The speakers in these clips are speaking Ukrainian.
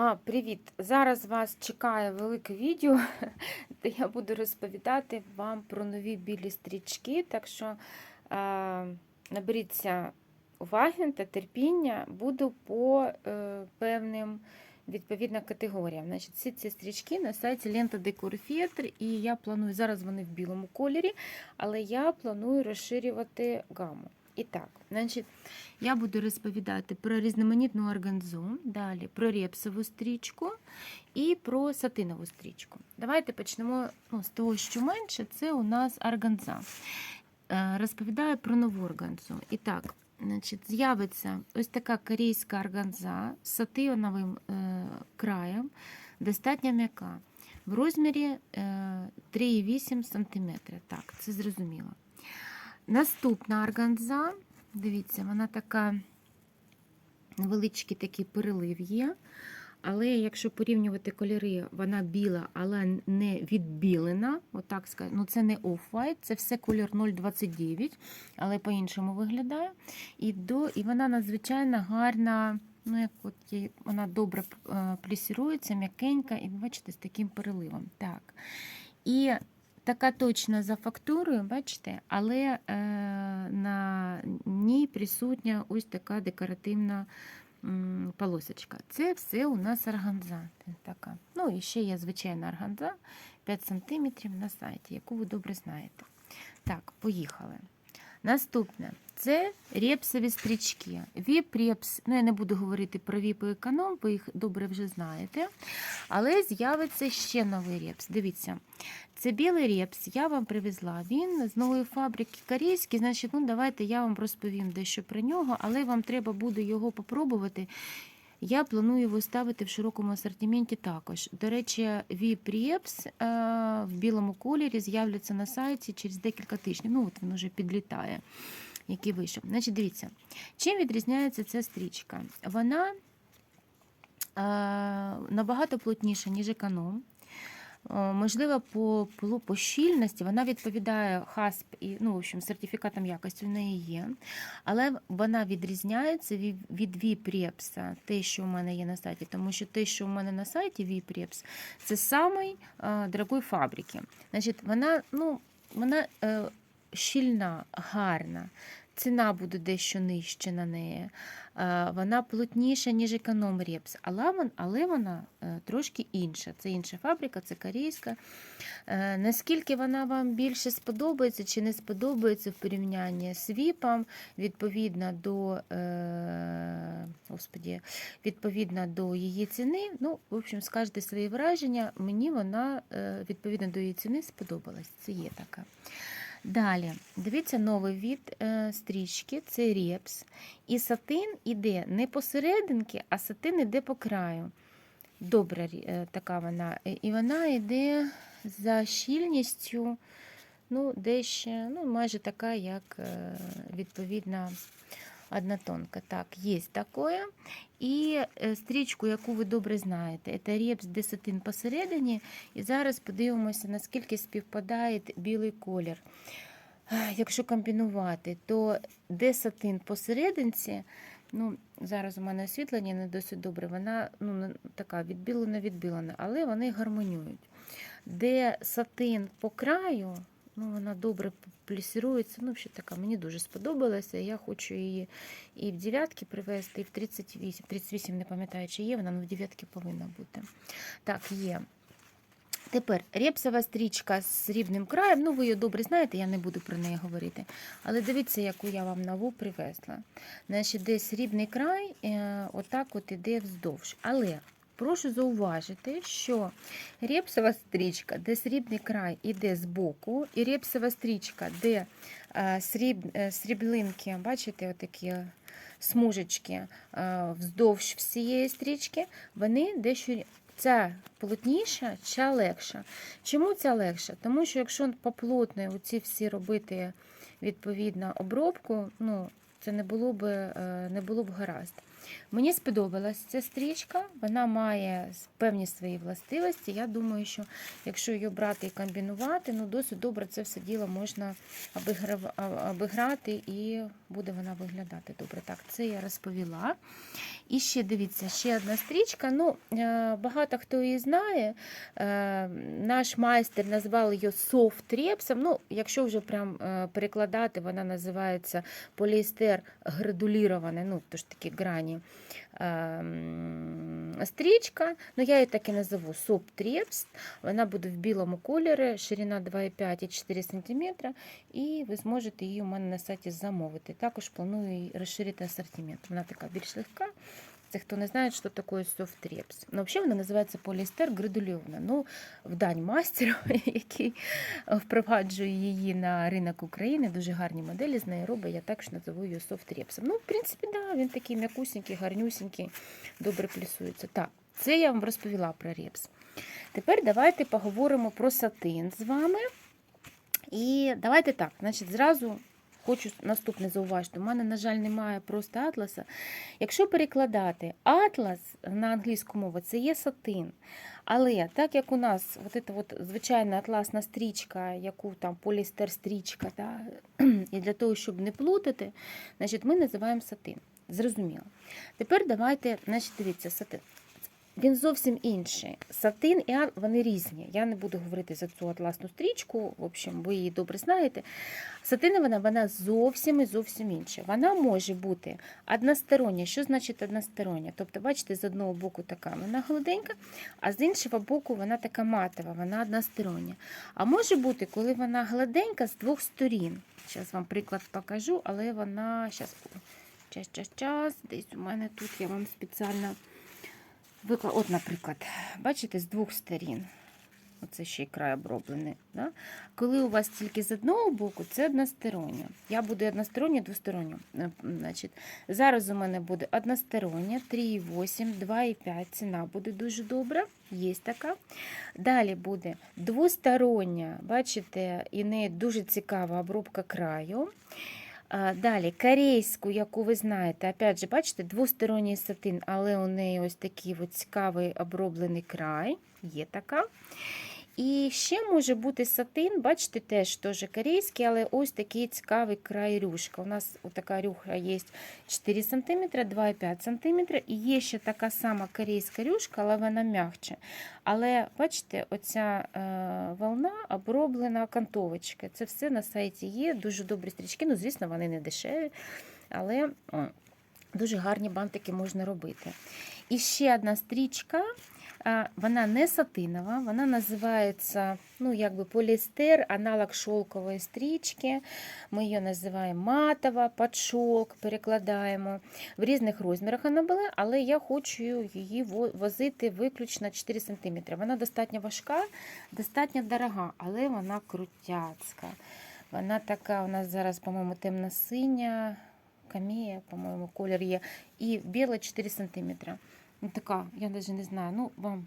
А, привіт! Зараз вас чекає велике відео, де я буду розповідати вам про нові білі стрічки. Так що е, наберіться уваги та терпіння, буду по е, певним відповідно категоріям. Значить, всі ці стрічки на сайті Лента Декор і я планую, зараз вони в білому кольорі, але я планую розширювати гаму. І так, значить, я буду розповідати про різноманітну органзу, далі про репсову стрічку і про сатинову стрічку. Давайте почнемо ну, з того, що менше, це у нас органза. Е, Розповідаю про нову органзу. І так, значить, з'явиться ось така корейська органза з сатиновим е, краєм, достатньо м'яка, в розмірі е, 3,8 см. Так, це зрозуміло. Наступна органза, дивіться, вона така невеличкий такий перелив є. Але якщо порівнювати кольори, вона біла, але не відбілена. Отак скажу. Ну, це не off-white, це все колір 0,29, але по-іншому виглядає. І, до, і вона надзвичайно гарна. Ну, як от є- вона добре е, плісірується, м'якенька, і бачите, з таким переливом. Так. І така точна за фактурою, бачите, але е, на ній присутня ось така декоративна м, полосочка. Це все у нас органза. Така. Ну і ще є звичайна органза 5 см на сайті, яку ви добре знаєте. Так, поїхали. Наступне це репсові стрічки. Віп репс, ну я не буду говорити про віп і економ, ви їх добре вже знаєте. Але з'явиться ще новий репс. Дивіться, це білий репс, я вам привезла. Він з нової фабрики корейський. Значить, ну давайте я вам розповім дещо про нього, але вам треба буде його попробувати. Я планую ставити в широкому асортименті також. До речі, VIP е, в білому кольорі з'являться на сайті через декілька тижнів. Ну, от він уже підлітає, який вийшов. Значить, дивіться, чим відрізняється ця стрічка? Вона е, набагато плотніша, ніж економ. Е, Можливо, по, по, щільності вона відповідає хасп і ну, в общем, сертифікатам якості в неї є. Але вона відрізняється від, Віпрепса, те, що у мене є на сайті, тому що те, що у мене на сайті Віпрепс, це самий е, дорогої фабрики. Значить, вона, ну, вона е, щільна, гарна. Ціна буде дещо нижче на неї. Е, Вона плотніша, ніж економ репс, але, вона е, трошки інша. Це інша фабрика, це корейська. Е, Наскільки вона вам більше сподобається чи не сподобається в порівнянні з віпом, відповідно до, господі, відповідно до її ціни, ну, в общем, скажете свої враження, мені вона відповідно до її ціни сподобалась. Це є така. Далі, дивіться новий від е, стрічки, це репс. І сатин іде не посерединки, а сатин іде по краю. Добра е, така вона. Е, І вона йде за щільністю, ну, дещо, ну, майже така, як е, відповідна однотонка. Так, є такое. І е, стрічку, яку ви добре знаєте, це репс, де сатин посередині. І зараз подивимося, наскільки співпадає білий колір. Якщо комбінувати, то де сатин посерединці, ну, зараз у мене освітлення не досить добре, вона ну, така відбілена відбілена але вони гармонюють. Де сатин по краю, ну, вона добре плісирується. Ну, ще така, мені дуже сподобалася. Я хочу її і в дев'ятки привезти, і в 38. 38 не пам'ятаю, чи є вона, але в дев'ятки повинна бути. Так, є. Тепер репсова стрічка з рівним краєм. Ну, ви її добре знаєте, я не буду про неї говорити. Але дивіться, яку я вам нову привезла. Значить, десь рівний край, е, отак от іде вздовж. Але прошу зауважити, що репсова стрічка, де срібний край іде збоку, і репсова стрічка, де е, сріб, е, сріблинки, бачите, отакі смужечки е, вздовж всієї стрічки, вони дещо Ця плотніша, ця легша. Чому ця легша? Тому що якщо поплотно оці всі робити відповідно обробку, ну, це не було б, не було б гаразд. Мені сподобалась ця стрічка, вона має певні свої властивості. Я думаю, що якщо її брати і комбінувати, ну досить добре це все діло можна обіграти і буде вона виглядати добре. Так, це я розповіла. І ще дивіться, ще одна стрічка. Ну, е, багато хто її знає. Е, Наш майстер назвав її софт репсом. Ну, якщо вже прям е, перекладати, вона називається поліестер градулірований, ну, то ж такі грані ем, стрічка. Ну, я її так і назову софт репс. Вона буде в білому кольорі, ширина 2,5 і 4 см. І ви зможете її у мене на сайті замовити. Також планую її розширити асортимент. Вона така більш легка. Це хто не що таке soft reps. Ну, взагалі вона називається поліестер градульована. Ну, в мастеру, який впроваджує її на ринок України, дуже гарні моделі з неї робить, я також назову її soft reps. Ну, в принципі, да, він такий м'якусенький, гарнюсенький, добре плюсується. Так, це я вам розповіла про репс. Тепер давайте поговоримо про сатин з вами. І давайте так, значить, зразу хочу наступне зауважити. У мене, на жаль, немає просто атласа. Якщо перекладати атлас на англійську мову, це є сатин. Але так як у нас от эта от звичайна атласна стрічка, яку там полістер стрічка, да, і для того, щоб не плутати, значить, ми називаємо сатин. Зрозуміло. Тепер давайте, значить, дивіться, сатин. Він зовсім інший. Сатин і ан вони різні. Я не буду говорити за цю атласну стрічку, в общем, ви її добре знаєте. Сатинова вона зовсім і зовсім інша. Вона може бути одностороння. Що значить одностороння? Тобто, бачите, з одного боку така вона гладенька, а з іншого боку вона така матова, вона одностороння. А може бути, коли вона гладенька з двох сторін. Зараз вам приклад покажу, але вона зараз час, час, час. Десь у мене тут я вам спеціально. От, наприклад, бачите, з двох сторін. Оце ще й край оброблений. Да? Коли у вас тільки з одного боку, це одностороння. Я буду одностороння, двостороння. Е, Значить, зараз у мене буде одностороння, 3,8, 2,5. Ціна буде дуже добра. Є така. Далі буде двостороння, бачите, і неї дуже цікава обробка краю. Далі корейську, яку ви знаєте, опять же, бачите, двосторонній сатин, але у неї ось такий от цікавий оброблений край, є така. І ще може бути сатин, бачите, теж теж корейський, але ось такий цікавий край рюшка. У нас така рюха є 4 см, 2,5 см. І є ще така сама корейська рюшка, але вона м'якче. Але бачите, оця е, волна оброблена кантовочка. Це все на сайті є. Дуже добрі стрічки. Ну, звісно, вони не дешеві, але дуже гарні бантики можна робити. І ще одна стрічка. Вона не сатинова, вона називається ну, якби поліестер, аналог шовкової стрічки. Ми її називаємо матова, подшовк, перекладаємо. В різних розмірах вона була, але я хочу її возити виключно 4 см. Вона достатньо важка, достатньо дорога, але вона крутяцька. Вона така, у нас зараз, по-моєму, темно-синя, камія, по-моєму, колір є, і біла 4 см. Ну, така, я навіть не знаю, ну, вам,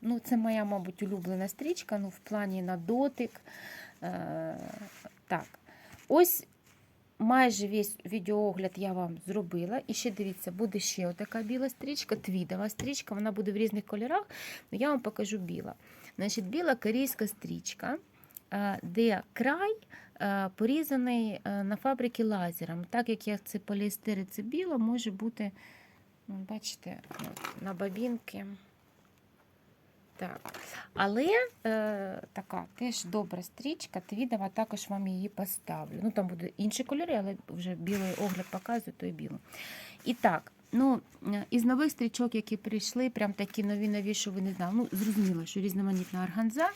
ну, це моя, мабуть, улюблена стрічка, ну, в плані на дотик. Е, Так, ось майже весь відеоогляд я вам зробила. І ще дивіться, буде ще отака біла стрічка, твідова стрічка, вона буде в різних кольорах, але я вам покажу біла. Значить, біла корейська стрічка, е, де край. е, Порізаний е, на фабрики лазером. Так як я це поліестер це біло, може бути Бачите, от, на бабінки. Так. Але е, така теж добра стрічка, твідова, також вам її поставлю. Ну, Там будуть інші кольори, але вже білий огляд показую, то і білий. І так, ну, із нових стрічок, які прийшли, прям такі нові-нові, що ви не знали. Ну, зрозуміло, що різноманітна органза.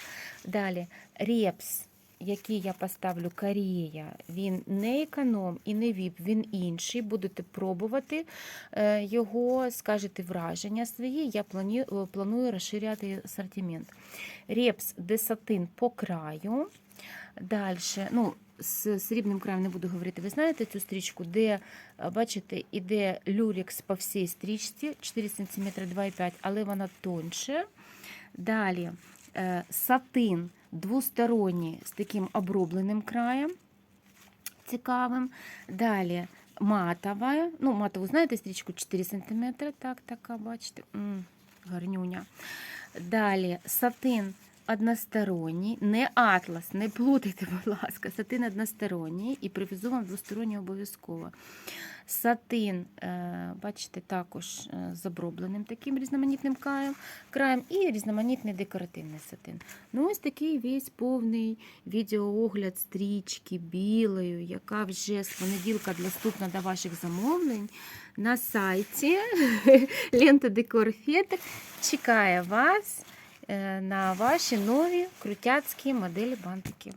Далі репс який я поставлю Корея, він не економ і не віп, він інший. Будете пробувати е, його, скажете враження свої. Я планую, е, планую розширяти асортимент. Репс десатин по краю. Далі, ну, з срібним краєм не буду говорити. Ви знаєте цю стрічку, де, е, бачите, іде люрікс по всій стрічці 4 см 2,5 але вона тоньше. Далі сатин двосторонній з таким обробленим краєм цікавим. Далі матова. Ну, матову, знаєте, стрічку 4 см. Так, така, бачите, М -м, гарнюня. Далі сатин односторонній, не атлас, не плутайте, будь ласка, сатин односторонній і привезу вам двосторонній обов'язково. Сатин, е, бачите, також е, з обробленим таким різноманітним краєм, краєм і різноманітний декоративний сатин. Ну, ось такий весь повний відеоогляд стрічки білою, яка вже з понеділка доступна до ваших замовлень на сайті Лента Декор Фетр чекає вас на ваші нові крутяцькі моделі бантиків.